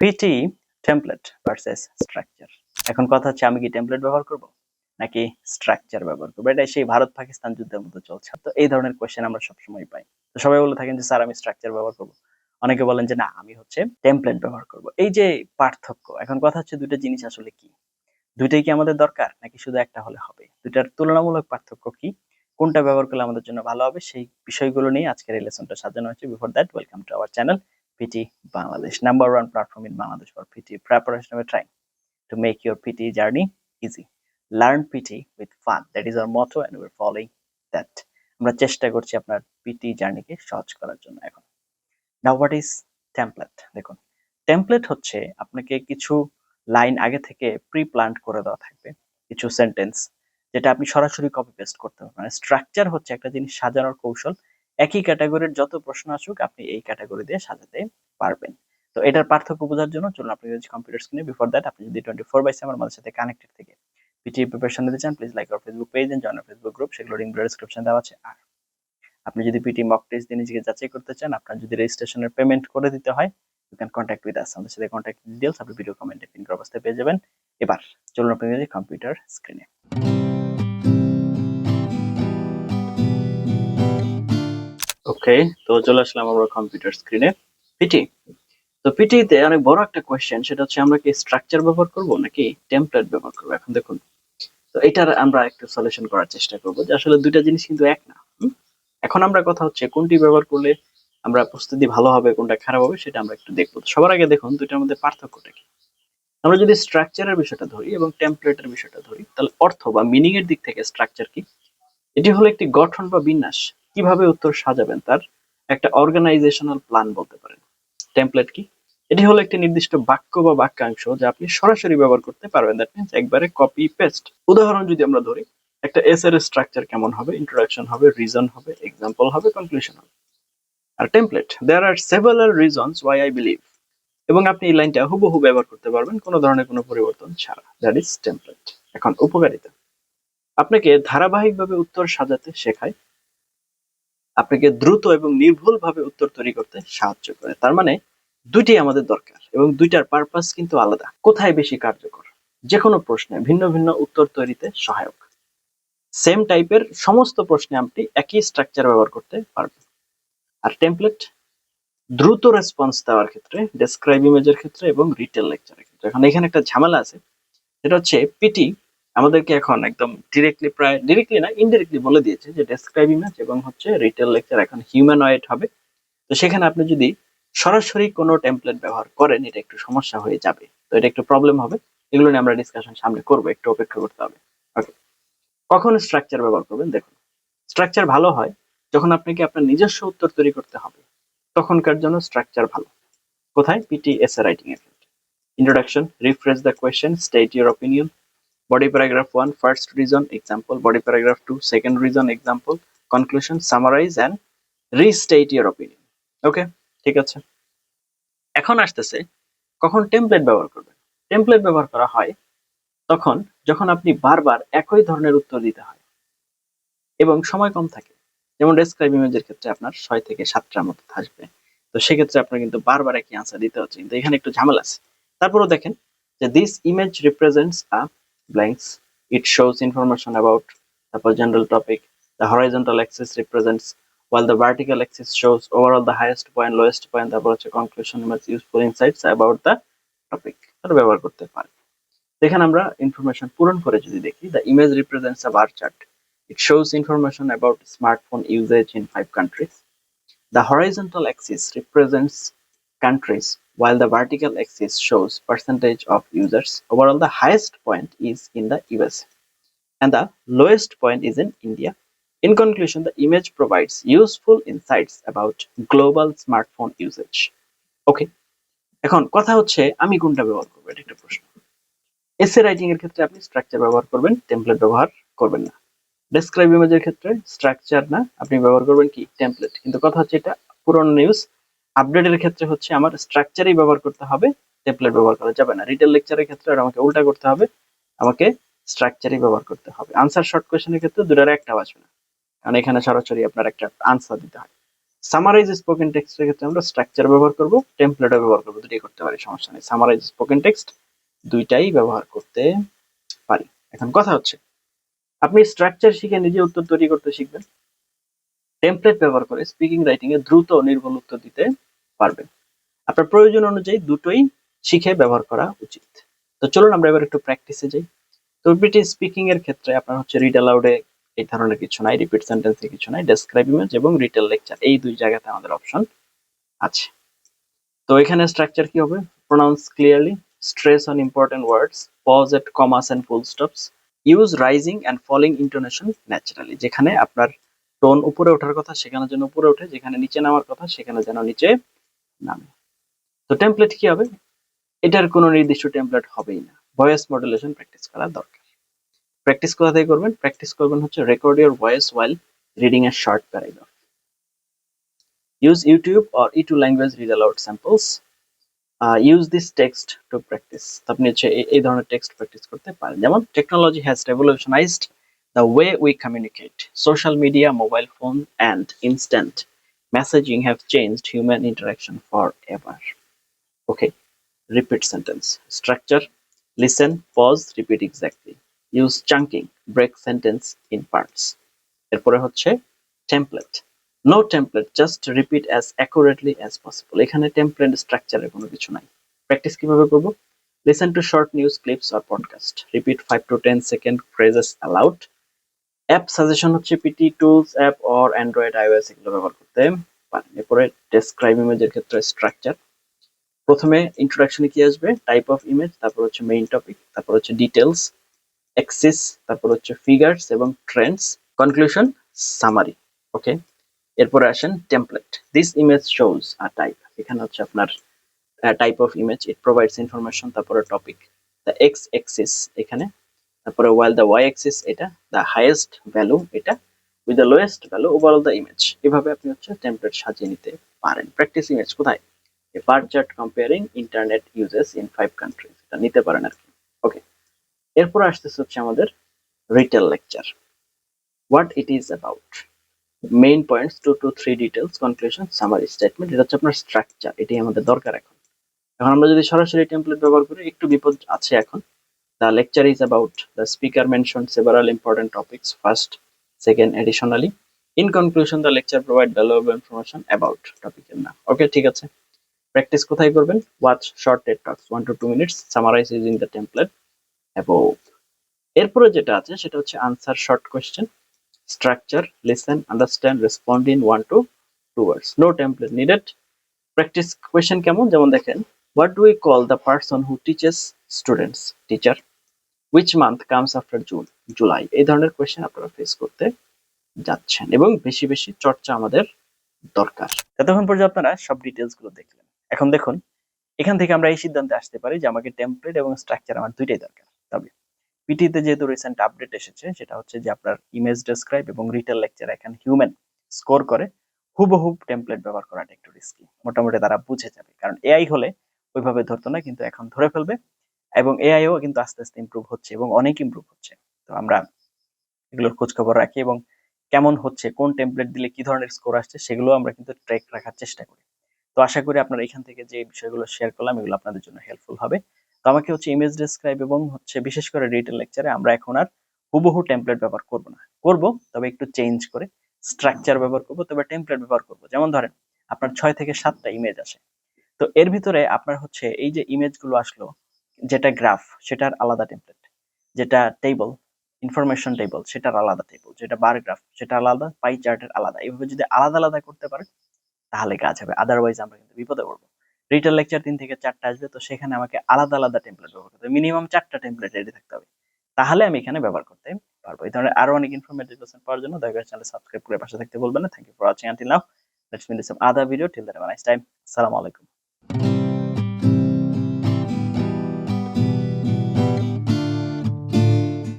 PT template versus structure এখন কথা হচ্ছে আমি কি টেমপ্লেট ব্যবহার করব? নাকি স্ট্রাকচার ব্যবহার করব? এটা সেই ভারত পাকিস্তান যুদ্ধের মতো চলছে। তো এই ধরনের কোয়েশ্চেন আমরা সবসময় পাই। তো সবাই বলে থাকেন যে, স্যার, আমি স্ট্রাকচার ব্যবহার করব। অনেকে বলেন যে, না, আমি হচ্ছে টেমপ্লেট ব্যবহার করব। এই যে পার্থক্য, এখন কথা হচ্ছে দুইটা জিনিস আসলে কি? দুইটাই কি আমাদের দরকার, নাকি শুধু একটা হলে হবে? দুইটার তুলনামূলক পার্থক্য কি? কোনটা ব্যবহার করলে আমাদের জন্য ভালো হবে? সেই বিষয়গুলো নিয়ে আজকের এই লেসনটা সাজানো হয়েছে। Before that welcome to our channel PT Bangladesh, number one platform in Bangladesh for PT preparation. We're trying to make your PT journey easy. Learn PT with fun. That is our motto, and we're following that. আমরা চেষ্টা করছি আপনার PT জার্নিকে সহজ করার জন্য এখন now what is template দেখুন template হচ্ছে আপনাকে কিছু লাইন আগে থেকে প্রি প্ল্যান করে দেওয়া থাকবে কিছু সেন্টেন্স যেটা আপনি সরাসরি কপি পেস্ট করতে পারবেন স্ট্রাকচার হচ্ছে একটা জিনিস সাজানোর কৌশল একই ক্যাটাগরির যত প্রশ্ন আসুক, আপনি এই ক্যাটাগরি দিয়ে সাজাতে পারবেন। তো এটার পার্থক্য বোঝার জন্য চলুন আপনি যদি কম্পিউটার স্ক্রিনে বিফোর দ্যাট আপনি যদি টোয়েন্টি ফোর বাই সেভেন আমাদের সাথে কানেক্টেড থেকে পিটি প্রিপারেশন দিতে চান please like our Facebook page and join Facebook group সেগুলো লিঙ্ক ডেসক্রিপশন দেওয়া আছে। আর আপনি যদি পিটি মক টেস্ট দিয়ে নিজেকে যাচাই করতে চান, আপনার যদি রেজিস্ট্রেশনের পেমেন্ট করে দিতে হয় you can contact with us আমাদের সাথে কন্ট্যাক্ট ডিটেলস আপনি ভিডিও কমেন্টে পিন অবস্থায় পেয়ে যাবেন। এবার চলুন আপনি কম্পিউটার স্ক্রিনে ওকে তো চলে আসলাম আমরা কম্পিউটার স্ক্রিনে পিটি তো পিটিতে অনেক বড় একটা কোয়েশ্চেন সেটা হচ্ছে আমরা কি স্ট্রাকচার ব্যবহার করব নাকি টেমপ্লেট ব্যবহার করব? এখন দেখুন, তো এটার আমরা একটু সলিউশন করার চেষ্টা করব যে আসলে দুইটা জিনিস কিন্তু এক না? এখন আমরা কথা হচ্ছে কোনটি ব্যবহার করলে আমরা প্রস্তুতি ভালো হবে, কোনটা খারাপ হবে, সেটা আমরা একটু দেখব। সবার আগে দেখুন, দুইটার মধ্যে পার্থক্যটা কি? আমরা যদি স্ট্রাকচারের বিষয়টা ধরি এবং টেমপ্লেটের বিষয়টা ধরি, তাহলে অর্থ বা মিনিং এর দিক থেকে স্ট্রাকচার কি? এটি হলো একটি গঠন বা বিন্যাস। কীভাবে উত্তর সাজাবেন তার? একটা অর্গানাইজেশনাল প্ল্যান বলতে পারেন। টেমপ্লেট কি? এটি হলো একটি নির্দিষ্ট বাক্য বা বাক্যাংশ যা আপনি সরাসরি ব্যবহার করতে পারবেন। দ্যাট মিনস একবারে কপি পেস্ট উদাহরণ যদি আমরা ধরি, একটা এস এর স্ট্রাকচার কেমন হবে? ইন্ট্রোডাকশন হবে রিজন হবে এক্সাম্পল হবে কনক্লুশন হবে। আর template there are several reasons why I believe এবং আপনি এই লাইনটা হুবহু ব্যবহার করতে পারবেন, কোনো ধরনের কোনো পরিবর্তন ছাড়া। দ্যাট ইজ টেমপ্লেট এখন উপকারিতা। আপনাকে ধারাবাহিকভাবে উত্তর সাজাতে শেখায় আপনাকে দ্রুত এবং নির্ভুলভাবে উত্তর তৈরি করতে সাহায্য করে। তার মানে দুইটি আমাদের দরকার এবং দুইটার পারপাস কিন্তু আলাদা। কোথায় বেশি কার্যকর? যে কোনো প্রশ্নে ভিন্ন ভিন্ন উত্তর তৈরিতে সহায়ক। সেম টাইপের সমস্ত প্রশ্নে আপনি একই স্ট্রাকচার ব্যবহার করতে পারবেন। আর টেমপ্লেট দ্রুত রেসপন্স দেওয়ার ক্ষেত্রে ডেসক্রাইব ইমেজের ক্ষেত্রে এবং রিটেল লেকচারের ক্ষেত্রে। এখন এখানে একটা ঝামেলা আছে। সেটা হচ্ছে পিটি আমাদেরকে এখন একদম ডিরেক্টলি প্রায় ডিরেক্টলি না ইনডিরেক্টলি বলে দিয়েছে যে ডেসক্রাইব ইমেজ এবং হচ্ছে রিটেল লেকচার এখন হিউম্যানয়েড হবে। তো সেখানে আপনি যদি সরাসরি কোনো টেমপ্লেট ব্যবহার করেন, এটা একটু সমস্যা হয়ে যাবে। তো এটা একটু প্রবলেম হবে। এগুলো নিয়ে আমরা ডিসকাশন সামনে করব, একটু অপেক্ষা করতে হবে। ওকে কখন স্ট্রাকচার ব্যবহার করবেন? দেখুন স্ট্রাকচার ভালো হয় যখন আপনাকে আপনার নিজস্ব উত্তর তৈরি করতে হবে। তখনকার জন্য স্ট্রাকচার ভালো। কোথায়? পিটি এস রাইটিং এর introduction rephrase the question state your opinion body paragraph 1 first reason, example. Body paragraph 2 second reason, example. Conclusion, summarize and restate your opinion. Okay ঠিক আছে? এখন আসতেছে, কখন টেমপ্লেট ব্যবহার করবেন? টেমপ্লেট ব্যবহার করা হয় তখন যখন আপনি বারবার একই ধরনের উত্তর দিতে হয় এবং সময় কম থাকে। যেমন ডেসক্রাইব ইমেজের ক্ষেত্রে আপনার ছয় থেকে সাতটার মতো থাকবে তো সেক্ষেত্রে আপনার কিন্তু বারবার একই আনসার দিতে হচ্ছে। কিন্তু এখানে একটু ঝামেলা আছে। তারপরেও দেখেন যে this image represents a blanks. It shows information about the general topic. The horizontal axis represents, while the vertical axis shows overall the highest point, lowest point, তারপর হচ্ছে conclusion image useful insights about the topic. তার ব্যবহার করতে পারি এখানে আমরা information পূরণ করে যদি দেখি the image represents a bar chart. It shows information about smartphone usage in five countries. The horizontal axis represents countries while the vertical axis shows percentage of users. Overall, the highest point is in the US and the lowest point is in India. In conclusion, the image provides useful insights about global smartphone usage. Okay, এখন কথা হচ্ছে আমি কোনটা ব্যবহার করব এটা একটা প্রশ্ন এসে রাইটিং এর ক্ষেত্রে আপনি স্ট্রাকচার ব্যবহার করবেন টেমপ্লেট ব্যবহার করবেন না ডেসক্রাইব ইমেজের ক্ষেত্রে স্ট্রাকচার না আপনি ব্যবহার করবেন কি টেমপ্লেট কিন্তু কথা হচ্ছে এটা পুরনো নিউজ আপডেটের ক্ষেত্রে হচ্ছে আমার স্ট্রাকচারই ব্যবহার করতে হবে টেমপ্লেট ব্যবহার করা যাবে না। রিটেল লেকচারের ক্ষেত্রে আমাকে উল্টা করতে হবে, আমাকে স্ট্রাকচারই ব্যবহার করতে হবে। আনসার শর্ট কোয়েশনের ক্ষেত্রে দুটার একটা বাঁচবে না। কারণ এখানে সরাসরি আপনার একটা আনসার দিতে হয়। সামারাইজ স্পোকেন টেক্সটের ক্ষেত্রে আমরা স্ট্রাকচার ব্যবহার করব টেমপ্লেটও ব্যবহার করব। দুটোই করতে পারি, সমস্যা নেই। সামারাইজ স্পোকেন টেক্সট দুইটাই ব্যবহার করতে পারি। এখন কথা হচ্ছে, আপনি স্ট্রাকচার শিখে নিজে উত্তর তৈরি করতে শিখবেন। টেমপ্লেট ব্যবহার করে স্পিকিং রাইটিং এ দ্রুত নির্ভুল উত্তর দিতে পারবেন আপনার প্রয়োজন অনুযায়ী দুটোই শিখে ব্যবহার করা উচিত। তো চলুন আমরা এবার একটু প্র্যাকটিসে যাই। তো পিটি স্পিকিং এর ক্ষেত্রে আপনার হচ্ছে রিড অ্যালাউডে এই ধরনের কিছু নাই রিপিট সেন্টেন্সে কিছু নাই ডেসক্রাইব ইমেজ এবং রিটেল লেকচার এই দুই জায়গাতে আমাদের অপশন আছে। তো এখানে স্ট্রাকচার কি হবে? Pronounce clearly stress on important words pause at commas and full stops use rising and falling intonation naturally যেখানে আপনার টোন উপরে ওঠার কথা, সেখানে যেন উপরে ওঠে, যেখানে নিচে নামার কথা, সেখানে যেন নিচে নামে। তো টেমপ্লেট কি হবে? এটার কোনো নির্দিষ্ট টেমপ্লেট হবেই না। ভয়েস মডুলেশন প্র্যাকটিস করা দরকার। প্র্যাকটিস কোথা থেকে করবেন? প্র্যাকটিস করবেন হচ্ছে record your voice while reading a short paragraph use YouTube or E two language read aloud samples use this text to practice আপনি হচ্ছে এই- ধরনের টেক্সট প্র্যাকটিস করতে পারেন। যেমন technology has revolutionised the way we communicate social media mobile phone and instant messaging have changed human interaction forever. Okay, repeat sentence. Structure listen, pause, repeat exactly. Use chunking, break sentence in parts. template. No template, just repeat as accurately as possible. এখানে template স্ট্রাকচারের কোনো কিছু নাই practice কীভাবে করব listen to short news clips or podcast repeat 5 to 10 second phrases aloud app suggestion হচ্ছে PTE tools app or Android iOS এগুলো ব্যবহার করতে পারেন। এরপরে ডেসক্রাইব ইমেজের ক্ষেত্রে স্ট্রাকচার প্রথমে ইন্ট্রোডাকশনে কি আসবে? টাইপ অফ ইমেজ তারপর হচ্ছে মেইন টপিক তারপর হচ্ছে ডিটেলস এক্সিস তারপর হচ্ছে ফিগার্স এবং ট্রেন্ডস কনক্লুশন সামারি ওকে এরপরে আসেন template this image shows a type এখানে হচ্ছে আপনার type of image it provides information তারপরে টপিক দ্য এক্স এক্সিস এখানে তারপরে ওয়াইল দ্য ওয়াই এক্সিস এটা দ্য হাইয়েস্ট ভ্যালু এটা with the lowest value overall the image এভাবে আপনি হচ্ছে টেমপ্লেট সাজিয়ে নিতে পারেন। প্র্যাকটিস ইমেজ কোথায়? A bar chart comparing internet uses in five countries এটা নিতে পারেন আর কি। ওকে এরপর আসতেছে হচ্ছে আমাদের retell lecture what it is about main points two to three details conclusion summary statement এটা হচ্ছে আপনার স্ট্রাকচার এটাই আমাদের দরকার এখন। এখন আমরা যদি সরাসরি টেমপ্লেট ব্যবহার করি, একটু বিপদ আছে এখন। The lecture is about the speaker mentioned several important topics. First, second, additionally. In conclusion, the lecture provide valuable information about topic এর নাম ওকে ঠিক আছে? প্র্যাকটিস কোথায় করবেন? Watch short TED talks one to two minutes summarise using the template above এরপরে যেটা আছে সেটা হচ্ছে answer short question structure listen understand respond in one to two words no template needed practice question কেমন? যেমন দেখেন what do we call the person who teaches students teacher which month comes after June July এই ধরনের question আপনারা face করতে যাচ্ছেন এবং বেশি বেশি চর্চা আমাদের দরকার। ততক্ষণ পর্যন্ত আপনারা সব ডিটেলসগুলো দেখলেন এখন দেখুন, এখান থেকে আমরা এই সিদ্ধান্তে আসতে পারি যে আমাকে টেমপ্লেট এবং স্ট্রাকচার আমার দুইটাই দরকার। তবে পিটিতে যেহেতু রিসেন্ট আপডেট এসেছে, সেটা হচ্ছে যে আপনার ইমেজ ডেসক্রাইব এবং রিটেল লেকচার এখানে হিউম্যান স্কোর করে হুবহুব টেমপ্লেট ব্যবহার করাটা একটু রিস্কি মোটামুটি তারা বুঝে যাবে। কারণ এআই হলে ওইভাবে ধরতো না, কিন্তু এখন ধরে ফেলবে এবং এআইও কিন্তু আস্তে আস্তে ইমপ্রুভ হচ্ছে এবং অনেক ইমপ্রুভ হচ্ছে। তো আমরা এগুলোর খোঁজ খবর রাখি এবং কেমন হচ্ছে, কোন টেমপ্লেট দিলে কি ধরনের স্কোর আসছে, সেগুলো আমরা কিন্তু ট্র্যাক রাখার চেষ্টা করি। তো আশা করি আপনারা এখান থেকে যে বিষয়গুলো শেয়ার করলাম, এগুলো আপনাদের জন্য হেল্পফুল হবে। তো আমাকে হচ্ছে ইমেজ ডেসক্রাইব এবং হচ্ছে বিশেষ করে রিটেল লেকচারে আমরা এখন আর হুবহু টেমপ্লেট ব্যবহার করব না। করব, তবে একটু চেঞ্জ করে স্ট্রাকচার ব্যবহার করব, তবে টেমপ্লেট ব্যবহার করব। যেমন ধরেন, আপনার ছয় থেকে সাতটা ইমেজ আসে। তো এর ভিতরে আপনার হচ্ছে এই যে ইমেজগুলো আসলো, যেটা গ্রাফ সেটার আলাদা টেমপ্লেট যেটা টেবল ইনফরমেশন টেবল সেটার আলাদা টেবল যেটা বার গ্রাফ সেটা আলাদা পাই চার্টের আলাদা। এইভাবে যদি আলাদা আলাদা করতে পারে তাহলে কাজ হবে। আদারওয়াইজ আমরা কিন্তু বিপদে পড়ব। রিটেল লেকচার তিন থেকে চারটা আসবে, তো সেখানে আমাকে আলাদা আলাদা টেমপ্লেট ব্যবহার করতে হবে। মিনিমাম চারটা টেমপ্লেট রেডি থাকতে হবে। তাহলে আমি এখানে ব্যবহার করতে পারব। এই ধরনের আরও অনেক ইনফরমেটিভ লেসন পাওয়ার জন্য দয়া করে চ্যানেল সাবস্ক্রাইব করে পাশে থাকতে বলবেন না। Thank you for watching until now let's meet some other video till that have nice time আসসালামু আলাইকুম